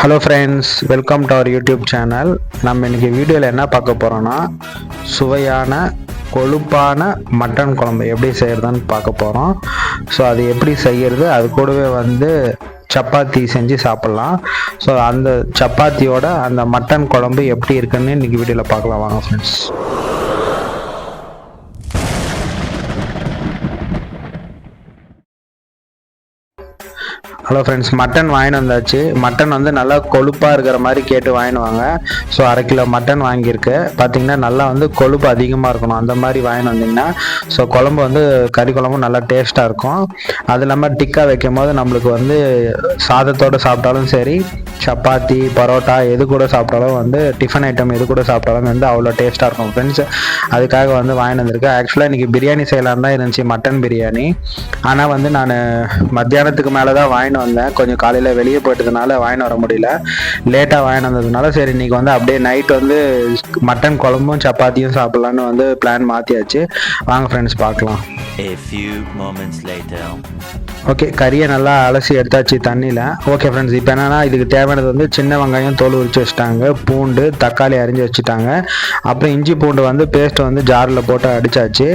Hello friends welcome to our YouTube channel நம்ம இன்றைக்கி வீடியோவில் என்ன பார்க்க போகிறோன்னா சுவையான கொழுப்பான மட்டன் குழம்பு எப்படி செய்கிறதுன்னு பார்க்க போகிறோம் ஸோ அது எப்படி செய்கிறது அது கூடவே வந்து சப்பாத்தி செஞ்சு சாப்பிட்லாம். ஸோ அந்த சப்பாத்தியோட அந்த மட்டன் குழம்பு எப்படி இருக்குன்னு இன்றைக்கி வீடியோவில் பார்க்கலாம். வாங்க ஃப்ரெண்ட்ஸ் ஹலோ ஃப்ரெண்ட்ஸ் மட்டன் வாங்கிட்டு வந்தாச்சு. மட்டன் வந்து நல்லா கொழுப்பாக இருக்கிற மாதிரி கேட்டு வாங்கினுவாங்க ஸோ அரை கிலோ மட்டன் வாங்கியிருக்கு. பார்த்தீங்கன்னா நல்லா வந்து கொழுப்பு அதிகமாக இருக்கணும். அந்த மாதிரி வாங்கிட்டு வந்தீங்கன்னா ஸோ குழம்பு வந்து கறி குழம்பு நல்லா டேஸ்ட்டாக இருக்கும். அது இல்லாமல் டிக்கா வைக்கும் போது நம்மளுக்கு வந்து சாதத்தோடு சாப்பிட்டாலும் சரி சப்பாத்தி பரோட்டா எது கூட சாப்பிட்டாலும் வந்து டிஃபன் ஐட்டம் எது கூட சாப்பிட்டாலும் வந்து அவ்வளோ டேஸ்ட்டாக இருக்கும். ஃப்ரெண்ட்ஸ் அதுக்காக வந்து வாங்கிட்டு வந்திருக்கேன். ஆக்சுவலாக இன்றைக்கி பிரியாணி செய்யலாம் தான் இருந்துச்சு மட்டன் பிரியாணி. ஆனால் வந்து நான் மத்தியானத்துக்கு மேலே தான் வாங்கிட்டு வந்தேன். கொஞ்சம் காலையில் வெளியே போயிட்டதுனால வாங்கிட்டு வர முடியல. லேட்டாக வாங்கிட்டு வந்ததுனால சரி இன்னைக்கு வந்து அப்படியே நைட் வந்து மட்டன் குழம்பும் சப்பாத்தியும் சாப்பிட்லான்னு வந்து பிளான் மாற்றியாச்சு வாங்க ஃப்ரெண்ட்ஸ் பார்க்கலாம். A few moments later. Okay கறியை நல்லா அலசி எடுத்தாச்சு தண்ணியில். ஓகே ஃப்ரெண்ட்ஸ் இப்போ என்னன்னா இதுக்கு தேவையானது வந்து சின்ன வெங்காயம் தோல் உரிச்சு வச்சுட்டாங்க. பூண்டு தக்காளி அரிஞ்சு வச்சுட்டாங்க. அப்புறம் இஞ்சி பூண்டு வந்து பேஸ்ட்டை வந்து ஜாரில் போட்டு அடித்தாச்சு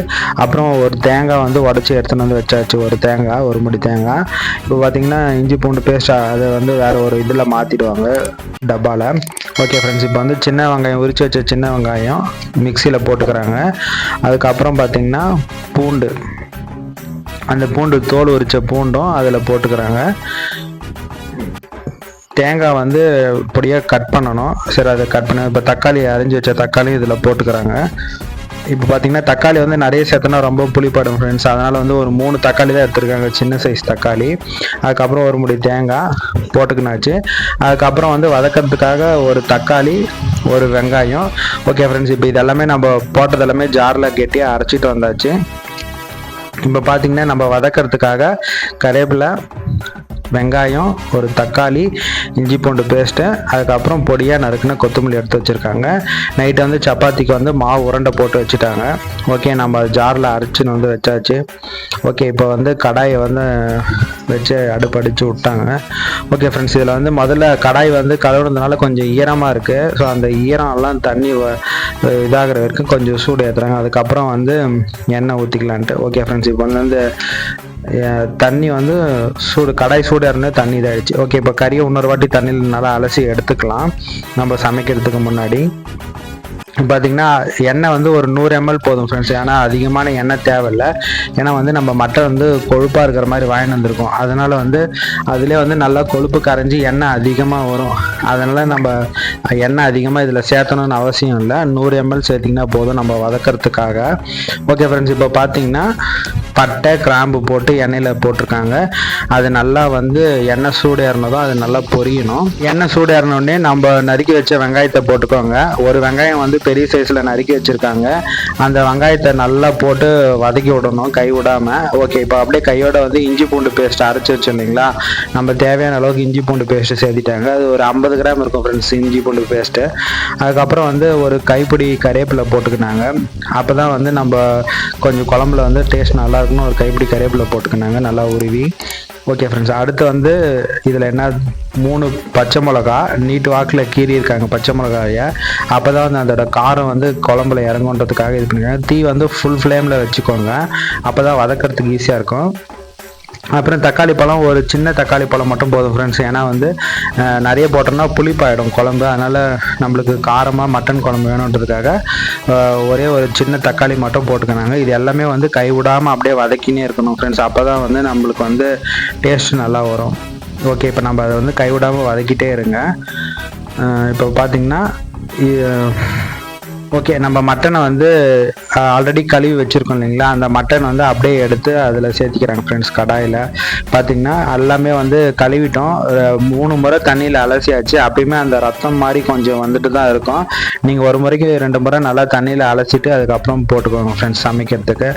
அப்புறம் ஒரு தேங்காய் வந்து உடச்சி எடுத்துன்னு வந்து வச்சாச்சு. ஒரு தேங்காய் ஒரு முடி தேங்காய். இப்போ பார்த்தீங்கன்னா இஞ்சி பூண்டு பேஸ்ட் அதை வந்து வேறு ஒரு இதில் மாற்றிடுவாங்க டப்பாவில் ஓகே ஃப்ரெண்ட்ஸ் இப்போ வந்து சின்ன வெங்காயம் உரிச்சு வச்ச சின்ன வெங்காயம் மிக்சியில் போட்டுக்கிறாங்க. அதுக்கப்புறம் பார்த்தீங்கன்னா பூண்டு. அந்த பூண்டு தோல் உரித்த பூண்டும் அதில் போட்டுக்கிறாங்க. தேங்காய் வந்து பொடியாக கட் பண்ணணும். சரி அதை கட் பண்ண இப்போ தக்காளி அரிஞ்சு வச்ச தக்காளி இதில் போட்டுக்கிறாங்க. இப்போ பார்த்தீங்கன்னா தக்காளி வந்து நிறைய சேர்த்தனா ரொம்ப புளிப்படும் ஃப்ரெண்ட்ஸ் அதனால் வந்து ஒரு மூணு தக்காளி தான் எடுத்துருக்காங்க. சின்ன சைஸ் தக்காளி. அதுக்கப்புறம் ஒரு முடி தேங்காய் போட்டுக்கினாச்சு. அதுக்கப்புறம் வந்து வதக்கிறதுக்காக ஒரு தக்காளி ஒரு வெங்காயம். ஓகே ஃப்ரெண்ட்ஸ் இப்போ இதெல்லாமே நம்ம போட்டதெல்லாமே ஜாரில் கெட்டியாக அரைச்சிட்டு வந்தாச்சு. இப்போ பார்த்தீங்கன்னா நம்ம வதக்கிறதுக்காக கரேபில் வெங்காயம் ஒரு தக்காளி இஞ்சி பூண்டு பேஸ்ட்டு அதுக்கப்புறம் பொடியாக நறுக்குன கொத்தமல்லி எடுத்து வச்சுருக்காங்க. நைட்டு வந்து சப்பாத்திக்கு வந்து மாவு உருண்டை போட்டு வச்சுட்டாங்க. ஓகே நம்ம ஜாரில் அரைச்சின்னு வந்து வச்சாச்சு. ஓகே இப்போ வந்து கடாயை வந்து வச்சு அடுப்படிச்சு விட்டாங்க. ஓகே ஃப்ரெண்ட்ஸ் இதில் வந்து முதல்ல கடாய் வந்து கழுவுனதுனால கொஞ்சம் ஈரமாக இருக்குது ஸோ அந்த ஈரம் எல்லாம் தண்ணி வ- இதாகிற வரைக்கும் கொஞ்சம் சூடு ஏற்றுறாங்க அதுக்கப்புறம் வந்து எண்ணெய் ஊற்றிக்கலான்ட்டு ஓகே ஃப்ரெண்ட்ஸ் இப்போ வந்து தண்ணி வந்து சூடு கடாய் சூடு இருந்து தண்ணி இதாகிடுச்சு ஓகே இப்போ கறியை இன்னொரு வாட்டி தண்ணியில் நல்லா அலசி எடுத்துக்கலாம். நம்ம சமைக்கிறதுக்கு முன்னாடி. பார்த்திங்கன்னா எண்ணெய் வந்து ஒரு நூறு எம்எல் போதும் ஃப்ரெண்ட்ஸ் ஏன்னா அதிகமான எண்ணெய் தேவையில்லை. ஏன்னா வந்து நம்ம மட்டை வந்து கொழுப்பாக இருக்கிற மாதிரி வாங்கி வந்திருக்கோம். அதனால் வந்து அதிலே வந்து நல்லா கொழுப்பு கரைஞ்சி எண்ணெய் அதிகமாக வரும். அதனால் நம்ம எண்ணெய் அதிகமாக இதில் சேர்த்தணும்னு அவசியம் இல்லை. நூறு எம்எல் சேர்த்திங்கன்னா போதும் நம்ம வதக்கிறதுக்காக. ஓகே ஃப்ரெண்ட்ஸ் இப்போ பார்த்தீங்கன்னா பட்டை கிராம்பு போட்டு எண்ணெயில் போட்டிருக்காங்க. அது நல்லா வந்து எண்ணெய் சூடு ஏறினதும் அது நல்லா பொரியணும். எண்ணெய் சூடேறினோடனே நம்ம நறுக்கி வச்ச வெங்காயத்தை போட்டுக்கோங்க. ஒரு வெங்காயம் வந்து பெரிய சைஸில் நறுக்கி வச்சுருக்காங்க. அந்த வெங்காயத்தை நல்லா போட்டு வதக்கி விடணும் கை விடாமல் ஓகே இப்போ அப்படியே கையோட வந்து இஞ்சி பூண்டு பேஸ்ட் அரைச்சி வச்சுருந்தீங்களா நம்ம தேவையான அளவுக்கு இஞ்சி பூண்டு பேஸ்ட்டு சேர்த்திட்டாங்க. அது ஒரு ஐம்பது கிராம் இருக்கும் ஃப்ரெண்ட்ஸ் இஞ்சி பூண்டு பேஸ்ட்டு அதுக்கப்புறம் வந்து ஒரு கைப்பிடி கருவேப்பிலை போட்டுக்கினாங்க. அப்போ தான் வந்து நம்ம கொஞ்சம் குழம்புல வந்து டேஸ்ட் நல்லா இருக்குன்னு ஒரு கைப்பிடி கருவேப்பிலை போட்டுக்கினாங்க நல்லா உருவி. ஓகே ஃப்ரெண்ட்ஸ் அடுத்து வந்து இதில் என்ன? மூணு பச்சை மிளகா நீட்டு வாக்கில் கீறி இருக்காங்க பச்சை மிளகாயை. அப்போ தான் வந்து அதோட காரம் வந்து குழம்புல இறங்குன்றதுக்காக இது பண்ணிக்கிறாங்க தீ வந்து ஃபுல் ஃப்ளேமில் வச்சுக்கோங்க. அப்போ தான் வதக்கிறதுக்கு ஈஸியாக இருக்கும். அப்புறம் தக்காளி பழம் ஒரு சின்ன தக்காளி பழம் மட்டும் போதும் ஃப்ரெண்ட்ஸ் ஏன்னா வந்து நிறைய போட்டோம்னா புளிப்பாயிடும் குழம்பு. அதனால் நம்மளுக்கு காரமாக மட்டன் குழம்பு வேணுன்றதுக்காக ஒரே ஒரு சின்ன தக்காளி மட்டும் போட்டுக்கினாங்க இது எல்லாமே வந்து கைவிடாமல் அப்படியே வதக்கினே இருக்கணும் ஃப்ரெண்ட்ஸ் அப்போ தான் வந்து நம்மளுக்கு வந்து டேஸ்ட் நல்லா வரும். ஓகே இப்போ நம்ம அதை வந்து கைவிடாமல் வதக்கிட்டே இருங்க. இப்போ பார்த்திங்கன்னா ஓகே நம்ம மட்டனை வந்து ஆல்ரெடி கழுவி வச்சுருக்கோம் இல்லைங்களா? அந்த மட்டன் வந்து அப்படியே எடுத்து அதில் சேர்த்திக்கிறாங்க ஃப்ரெண்ட்ஸ் கடாயில். பார்த்தீங்கன்னா எல்லாமே வந்து கழுவிட்டோம். மூணு முறை தண்ணியில் அலசியாச்சு. அப்பயுமே அந்த ரத்தம் மாதிரி கொஞ்சம் வந்துட்டு தான் இருக்கும். நீங்கள் ஒரு முறைக்கு ரெண்டு முறை நல்லா தண்ணியில் அலசிட்டு அதுக்கப்புறம் போட்டுக்கோங்க ஃப்ரெண்ட்ஸ் சமைக்கிறதுக்கு.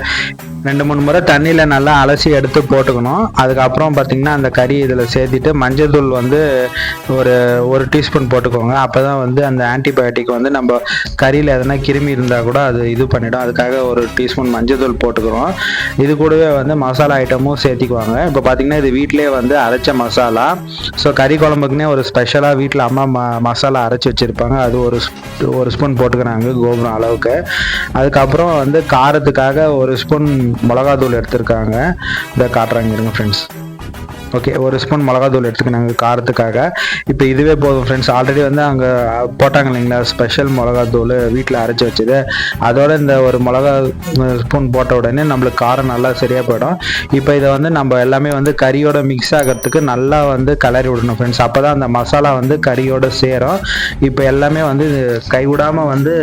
ரெண்டு மூணு முறை தண்ணியில் நல்லா அலசி எடுத்து போட்டுக்கணும். அதுக்கப்புறம் பார்த்தீங்கன்னா அந்த கறி இதில் சேர்த்திட்டு மஞ்சள் தூள் வந்து ஒரு ஒரு டீஸ்பூன் போட்டுக்கோங்க. அப்போ தான் வந்து அந்த ஆன்டிபயோட்டிக் வந்து நம்ம கறியில் எதனா கிருமி இருந்தால் கூட அது இது பண்ணிடும். அதுக்காக ஒரு டீஸ்பூன் மஞ்சள் தூள் போட்டுக்கிறோம். இது கூடவே வந்து மசாலா ஐட்டமும் சேர்த்திக்குவாங்க. இப்போ பார்த்தீங்கன்னா இது வீட்டிலே வந்து அரைச்ச மசாலா. ஸோ கறி குழம்புக்குனே ஒரு ஸ்பெஷலாக வீட்டில் அம்மா ம மசாலா அரைச்சி வச்சுருப்பாங்க. அது ஒரு ஒரு ஸ்பூன் போட்டுக்கிறாங்க கோபுரம் அளவுக்கு. அதுக்கப்புறம் வந்து காரத்துக்காக ஒரு ஸ்பூன் மிளகாத்தூள் எடுத்திருக்காங்க. இதை காட்டுறாங்க இருங்க ஃப்ரெண்ட்ஸ் ஓகே ஒரு ஸ்பூன் மிளகாத்தூள் எடுத்துக்கினாங்க காரத்துக்காக. இப்போ இதுவே போதும் ஃப்ரெண்ட்ஸ் ஆல்ரெடி வந்து அங்கே போட்டாங்க இல்லைங்களா? ஸ்பெஷல் மிளகாத்தூள் வீட்டில் அரைச்சி வச்சது. அதோட இந்த ஒரு மிளகா ஸ்பூன் போட்ட உடனே நம்மளுக்கு காரம் நல்லா சரியாக போயிடும். இப்போ இதை வந்து நம்ம எல்லாமே வந்து கறியோட மிக்ஸ் ஆகிறதுக்கு நல்லா வந்து கலரி விடணும் ஃப்ரெண்ட்ஸ் அப்போ தான் அந்த மசாலா வந்து கறியோட சேரும். இப்போ எல்லாமே வந்து கைவிடாமல் வந்து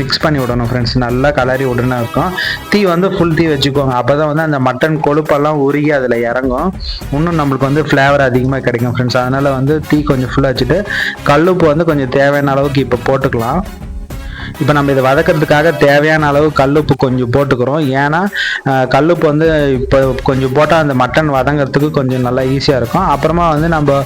மிக்ஸ் பண்ணி விடணும் ஃப்ரெண்ட்ஸ் நல்லா கலரி விடணும் இருக்கும். தீ வந்து ஃபுல் தீ வச்சுக்கோங்க. அப்போ தான் வந்து அந்த மட்டன் கொழுப்பெல்லாம் உருகி அதில் இறங்கும். இன்னும் நம்மளுக்கு வந்து ஃப்ளேவர் அதிகமாக கிடைக்கும் ஃப்ரெண்ட்ஸ் அதனால் வந்து தீ கொஞ்சம் ஃபுல்லாக வச்சுட்டு கல்லுப்பு வந்து கொஞ்சம் தேவையான அளவுக்கு இப்போ போட்டுக்கலாம். இப்போ நம்ம இதை வதக்கிறதுக்காக தேவையான அளவு கல்லுப்பு கொஞ்சம் போட்டுக்கிறோம். ஏன்னா கல்லுப்பு வந்து இப்போ கொஞ்சம் போட்டால் அந்த மட்டன் வதங்கிறதுக்கு கொஞ்சம் நல்லா ஈஸியாக இருக்கும். அப்புறமா வந்து நம்ம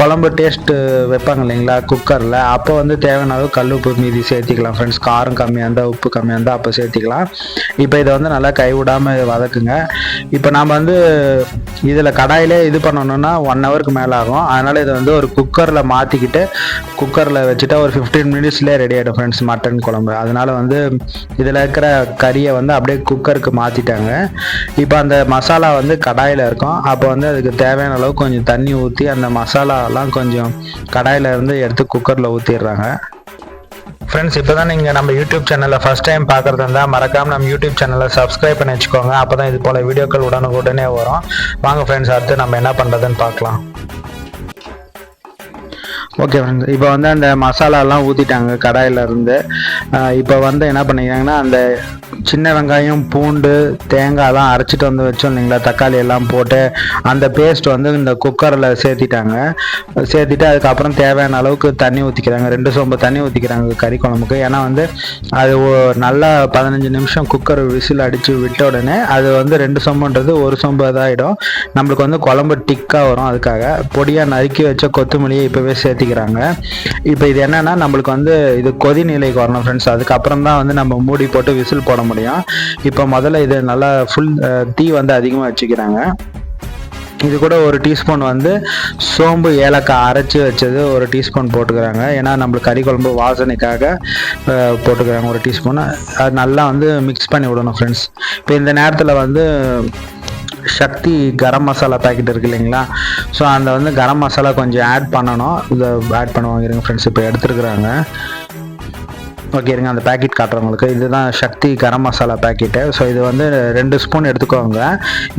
குழம்பு டேஸ்ட்டு வைப்பாங்க இல்லைங்களா குக்கரில் அப்போ வந்து தேவையான அளவு கல்லுப்பு மீதி சேர்த்திக்கலாம் ஃப்ரெண்ட்ஸ் காரம் கம்மியாக இருந்தால் உப்பு கம்மியாக இருந்தால் அப்போ சேர்த்திக்கலாம். இப்போ இதை வந்து நல்லா கைவிடாமல் வதக்குங்க. இப்போ நாம் வந்து இதில் கடாயில் இது பண்ணணும்னா ஒன் ஹவருக்கு மேலே ஆகும். அதனால் இதை வந்து ஒரு குக்கரில் மாற்றிக்கிட்டு குக்கரில் வச்சுட்டா ஒரு ஃபிஃப்டீன் மினிட்ஸ்லேயே ரெடி ஆகிடும் ஃப்ரெண்ட்ஸ் மட்டன் குழம்பு. அதனால் வந்து இதில் இருக்கிற கறியை வந்து அப்படியே குக்கருக்கு மாற்றிட்டாங்க இப்போ அந்த மசாலா வந்து கடாயில் இருக்கும். அப்போ வந்து அதுக்கு தேவையான அளவு கொஞ்சம் தண்ணி ஊற்றி அந்த மசாலாலாம் கொஞ்சம் கடாயில் இருந்து எடுத்து குக்கரில் ஊற்றிடுறாங்க ஃப்ரெண்ட்ஸ் இப்போ தான் நீங்கள் நம்ம யூடியூப் சேனலில் ஃபஸ்ட் டைம் பார்க்குறது இருந்தால் மறக்காமல் நம்ம யூடியூப் சேனலை சப்ஸ்கிரைப் பண்ணி வச்சுக்கோங்க. அப்போ தான் இது போல் வீடியோக்கள் உடனுக்குடனே வரும். வாங்க ஃப்ரெண்ட்ஸ் அடுத்து நம்ம என்ன பண்ணுறதுன்னு பார்க்கலாம். ஓகே ஃப்ரெண்ட்ஸ் இப்போ வந்து அந்த மசாலாலாம் ஊற்றிட்டாங்க கடாயிலருந்து இப்போ வந்து என்ன பண்ணிக்கிறாங்கன்னா அந்த சின்ன வெங்காயம் பூண்டு தேங்காய்லாம் அரைச்சிட்டு வந்து வச்சோம் இல்லைங்களா தக்காளி எல்லாம் போட்டு அந்த பேஸ்ட் வந்து இந்த குக்கரில் சேர்த்திட்டாங்க. சேர்த்திட்டு அதுக்கப்புறம் தேவையான அளவுக்கு தண்ணி ஊற்றிக்கிறாங்க ரெண்டு சோம்பு தண்ணி ஊற்றிக்கிறாங்க கறி குழம்புக்கு. ஏன்னா வந்து அது நல்லா பதினஞ்சு நிமிஷம் குக்கர் விசில் அடித்து விட்ட உடனே அது வந்து ரெண்டு சோம்புன்றது ஒரு சொம்பு இதாகிடும் நம்மளுக்கு வந்து குழம்பு டிக்காக வரும் அதுக்காக. பொடியாக நறுக்கி வச்ச கொத்தமல்லியை இப்போவே சேர்த்திக்கிறாங்க இப்போ இது என்னன்னா நம்மளுக்கு வந்து இது கொதி நிலைக்கு வரணும் ஃப்ரெண்ட்ஸ் அதுக்கப்புறம் தான் வந்து நம்ம மூடி போட்டு விசில் போட முடியும். இப்போ முதல்ல இது நல்லா ஃபுல் தீ வந்து அதிகமாக வச்சுக்கிறாங்க. இது கூட ஒரு டீஸ்பூன் வந்து சோம்பு ஏலக்காய் அரைச்சி வச்சது ஒரு டீஸ்பூன் போட்டுக்கிறாங்க. ஏன்னா நம்மளுக்கு கறி குழம்பு வாசனைக்காக போட்டுக்கிறாங்க ஒரு டீஸ்பூன். அது நல்லா வந்து மிக்ஸ் பண்ணி விடணும் ஃப்ரெண்ட்ஸ் இப்போ இந்த நேரத்தில் வந்து சக்தி கரம் மசாலா பாக்கெட் இருக்கு இல்லைங்களா? ஸோ அந்த வந்து கரம் மசாலா கொஞ்சம் ஆட் பண்ணணும். இதை ஆட் பண்ணுவாங்க இருங்க ஃப்ரெண்ட்ஸ் இப்போ எடுத்துருக்குறாங்க. ஓகே இருங்க அந்த பேக்கெட் காட்டுறவங்களுக்கு இதுதான் சக்தி கரம் மசாலா பேக்கெட்டு ஸோ இது வந்து ரெண்டு ஸ்பூன் எடுத்துக்கோங்க.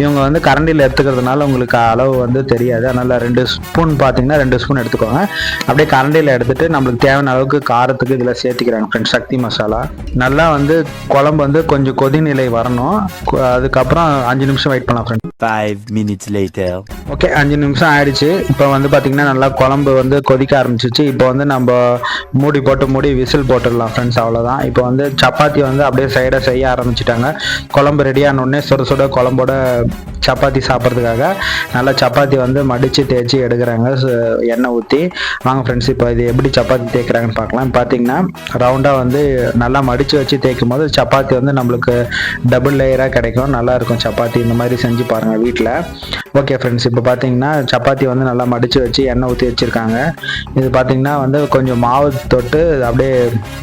இவங்க வந்து கரண்டியில் எடுத்துக்கிறதுனால உங்களுக்கு அளவு வந்து தெரியாது. அதனால் ரெண்டு ஸ்பூன் பார்த்தீங்கன்னா ரெண்டு ஸ்பூன் எடுத்துக்கோங்க. அப்படியே கரண்டியில் எடுத்துட்டு நம்மளுக்கு தேவையான அளவுக்கு காரத்துக்கு இதில் சேர்த்திக்கிறாங்க ஃப்ரெண்ட்ஸ் சக்தி மசாலா. நல்லா வந்து குழம்பு வந்து கொஞ்சம் கொதிநிலை வரணும். அதுக்கப்புறம் அஞ்சு நிமிஷம் வெயிட் பண்ணலாம் friends Five minutes later. Okay அஞ்சு நிமிஷம் ஆயிடுச்சு. இப்போ வந்து பார்த்தீங்கன்னா நல்லா குழம்பு வந்து கொதிக்க ஆரம்பிச்சிச்சு. இப்போ வந்து நம்ம மூடி போட்டு மூடி விசில் போட்டுடலாம் ஃப்ரெண்ட்ஸ் அவ்வளோதான் இப்போ வந்து சப்பாத்தி வந்து அப்படியே சைடாக செய்ய ஆரம்பிச்சிட்டாங்க. குழம்பு ரெடியான உடனே சுட சுட குழம்போட சப்பாத்தி சாப்பிட்றதுக்காக நல்லா சப்பாத்தி வந்து மடித்து தேய்ச்சி எடுக்கிறாங்க. எண்ணெய் ஊற்றி வாங்க ஃப்ரெண்ட்ஸ் இப்போ இது எப்படி சப்பாத்தி தேய்க்கிறாங்கன்னு பார்க்கலாம். பார்த்தீங்கன்னா ரவுண்டாக வந்து நல்லா மடித்து வச்சு தேய்க்கும் போது சப்பாத்தி வந்து நம்மளுக்கு டபுள் லேயராக கிடைக்கும். நல்லாயிருக்கும் சப்பாத்தி. இந்த மாதிரி செஞ்சு பாருங்கள் வீட்டில் ஓகே ஃப்ரெண்ட்ஸ் இப்போ பார்த்தீங்கன்னா சப்பாத்தி வந்து நல்லா மடித்து வச்சு எண்ணெய் ஊற்றி வச்சுருக்காங்க. இது பார்த்தீங்கன்னா வந்து கொஞ்சம் மாவு தொட்டு அப்படியே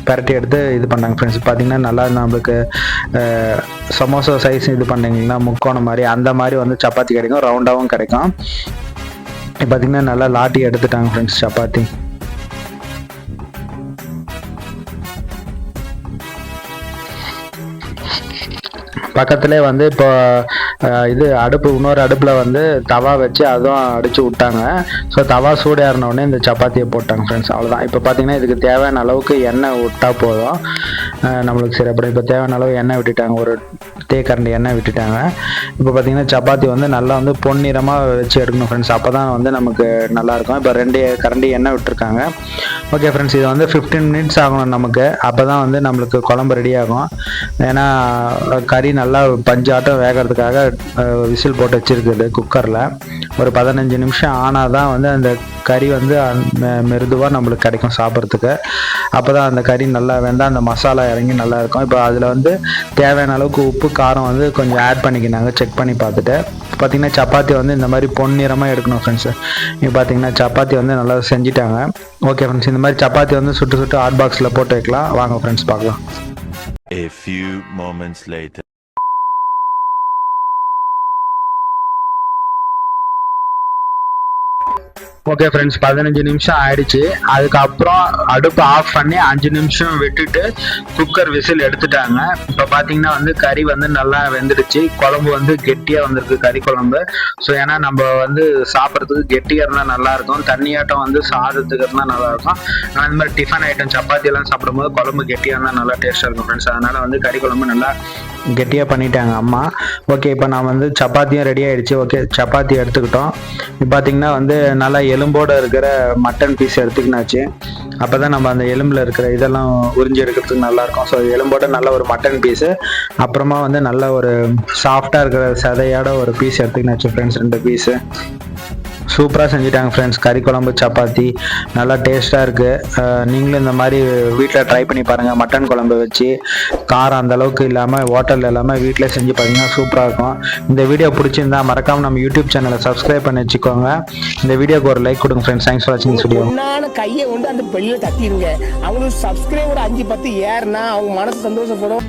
பரட்டி எடுத்து இது பண்ணாங்க ஃப்ரெண்ட்ஸ் பார்த்தீங்கன்னா நல்லா நம்மளுக்கு சமோசா சைஸ் இது பண்ணீங்கன்னா முக்கோணம் மாதிரி அந்த மாதிரி வந்து சப்பாத்தி கிடைக்கும் ரவுண்டாகவும் கிடைக்கும். பார்த்தீங்கன்னா நல்லா லாட்டி எடுத்துட்டாங்க ஃப்ரெண்ட்ஸ் சப்பாத்தி. பக்கத்துலேயே வந்து இப்போ இது அடுப்பு இன்னொரு அடுப்பில் வந்து தவா வச்சு அதுவும் அடித்து விட்டாங்க. ஸோ தவா சூடாறின இந்த சப்பாத்தியை போட்டாங்க ஃப்ரெண்ட்ஸ் அவ்வளோதான் இப்போ பார்த்தீங்கன்னா இதுக்கு தேவையான அளவுக்கு எண்ணெய் விட்டால் போதும். நம்மளுக்கு சரி அப்புறம் இப்போ தேவையான அளவு எண்ணெய் விட்டுட்டாங்க. ஒரு தேக்கரண்டி எண்ணெய் விட்டுட்டாங்க. இப்போ பார்த்தீங்கன்னா சப்பாத்தி வந்து நல்லா வந்து பொன்னிறமாக வச்சு எடுக்கணும் ஃப்ரெண்ட்ஸ் அப்போ தான் வந்து நமக்கு நல்லாயிருக்கும் இப்போ ரெண்டு கரண்டி எண்ணெய் விட்டுருக்காங்க. ஓகே ஃப்ரெண்ட்ஸ் இது வந்து ஃபிஃப்டீன் மினிட்ஸ் ஆகணும் நமக்கு. அப்போ தான் வந்து நம்மளுக்கு குழம்பு ரெடி ஆகும். ஏன்னா கறி நல்லா பஞ்சாட்டம் வேகிறதுக்காக விசில் போட்டு வச்சுருக்குது குக்கரில் ஒரு பதினஞ்சு நிமிஷம் ஆனால் தான் வந்து அந்த கறி வந்து மெருதுவாக நம்மளுக்கு கிடைக்கும் சாப்பிட்றதுக்கு. அப்போ தான் அந்த கறி நல்லா வெந்தால் அந்த மசாலா இறங்கி நல்லா இருக்கும். இப்போ அதில் வந்து தேவையான அளவுக்கு உப்பு காரம் வந்து கொஞ்சம் ஆட் பண்ணிக்கினாங்க. செக் பண்ணி பார்த்துட்டு. பார்த்தீங்கன்னா சப்பாத்தி வந்து இந்த மாதிரி பொன்னிறமாக எடுக்கணும் ஃப்ரெண்ட்ஸ் நீங்கள் பார்த்தீங்கன்னா சப்பாத்தி வந்து நல்லா செஞ்சிட்டாங்க. ஓகே ஃப்ரெண்ட்ஸ் இந்த மாதிரி சப்பாத்தி வந்து சுட்டு சுட்டு ஹாட் பாக்ஸில் போட்டு வைக்கலாம். வாங்க ஃப்ரெண்ட்ஸ் பார்க்கலாம். A few moments later. Okay friends பதினஞ்சு நிமிஷம் ஆயிடுச்சு. அதுக்கப்புறம் அடுப்பு ஆஃப் பண்ணி அஞ்சு நிமிஷம் விட்டுட்டு குக்கர் விசில் எடுத்துட்டாங்க. இப்போ பார்த்தீங்கன்னா வந்து கறி வந்து நல்லா வெந்துடுச்சு. குழம்பு வந்து கெட்டியாக வந்திருக்கு கறி குழம்பு. ஸோ ஏன்னா நம்ம வந்து சாப்பிட்றதுக்கு கெட்டியாக இருந்தால் நல்லாயிருக்கும் தண்ணியாட்டம் வந்து சாதத்துக்கு இருந்தால் நல்லாயிருக்கும் ஆனால் இந்த மாதிரி டிஃபன் ஐட்டம் சப்பாத்தி எல்லாம் சாப்பிடும்போது குழம்பு கெட்டியாக இருந்தால் நல்லா டேஸ்ட்டாக இருக்கும் ஃப்ரெண்ட்ஸ் அதனால் வந்து கறி குழம்பு நல்லா கெட்டியாக பண்ணிட்டாங்க அம்மா. ஓகே இப்போ நான் வந்து சப்பாத்தியும் ரெடி ஆயிடுச்சு. ஓகே சப்பாத்தி எடுத்துக்கிட்டோம். இப்போ பார்த்தீங்கன்னா வந்து நல்லா எலும்போட இருக்கிற மட்டன் பீஸ் எடுத்துக்கினாச்சு. அப்போ தான் நம்ம அந்த எலும்பில் இருக்கிற இதெல்லாம் உறிஞ்சி எடுக்கிறதுக்கு நல்லாயிருக்கும். ஸோ எலும்போட நல்ல ஒரு மட்டன் பீஸு அப்புறமா வந்து நல்ல ஒரு சாஃப்டாக இருக்கிற சதையோட ஒரு பீஸ் எடுத்துக்கினாச்சு ஃப்ரெண்ட்ஸ் ரெண்டு பீஸு சூப்பராக செஞ்சுட்டாங்க ஃப்ரெண்ட்ஸ் கறி குழம்பு சப்பாத்தி நல்லா டேஸ்ட்டாக இருக்குது நீங்களும் இந்த மாதிரி வீட்டில் ட்ரை பண்ணி பாருங்கள் மட்டன் குழம்பு வச்சு காரம் அந்த அளவுக்கு இல்லாமல் ஹோட்டலில் இல்லாமல் வீட்டில் செஞ்சு பார்த்தீங்கன்னா சூப்பராக இருக்கும். இந்த வீடியோ பிடிச்சிருந்தா மறக்காமல் நம்ம யூடியூப் சேனலை சப்ஸ்கிரைப் பண்ணி வச்சுக்கோங்க. இந்த வீடியோக்கு ஒரு லைக் கொடுங்க ஃப்ரெண்ட்ஸ் தேங்க்ஸ் ஃபார் வாட்சிங் வீடியோ பொண்ணான கையை கொண்டு அந்த பெல்ல தட்டிடுங்க அவங்களுக்கு சப்ஸ்கிரைபர் அஞ்சு பத்து ஏறுனா அவங்க மனசு சந்தோஷப்படும்.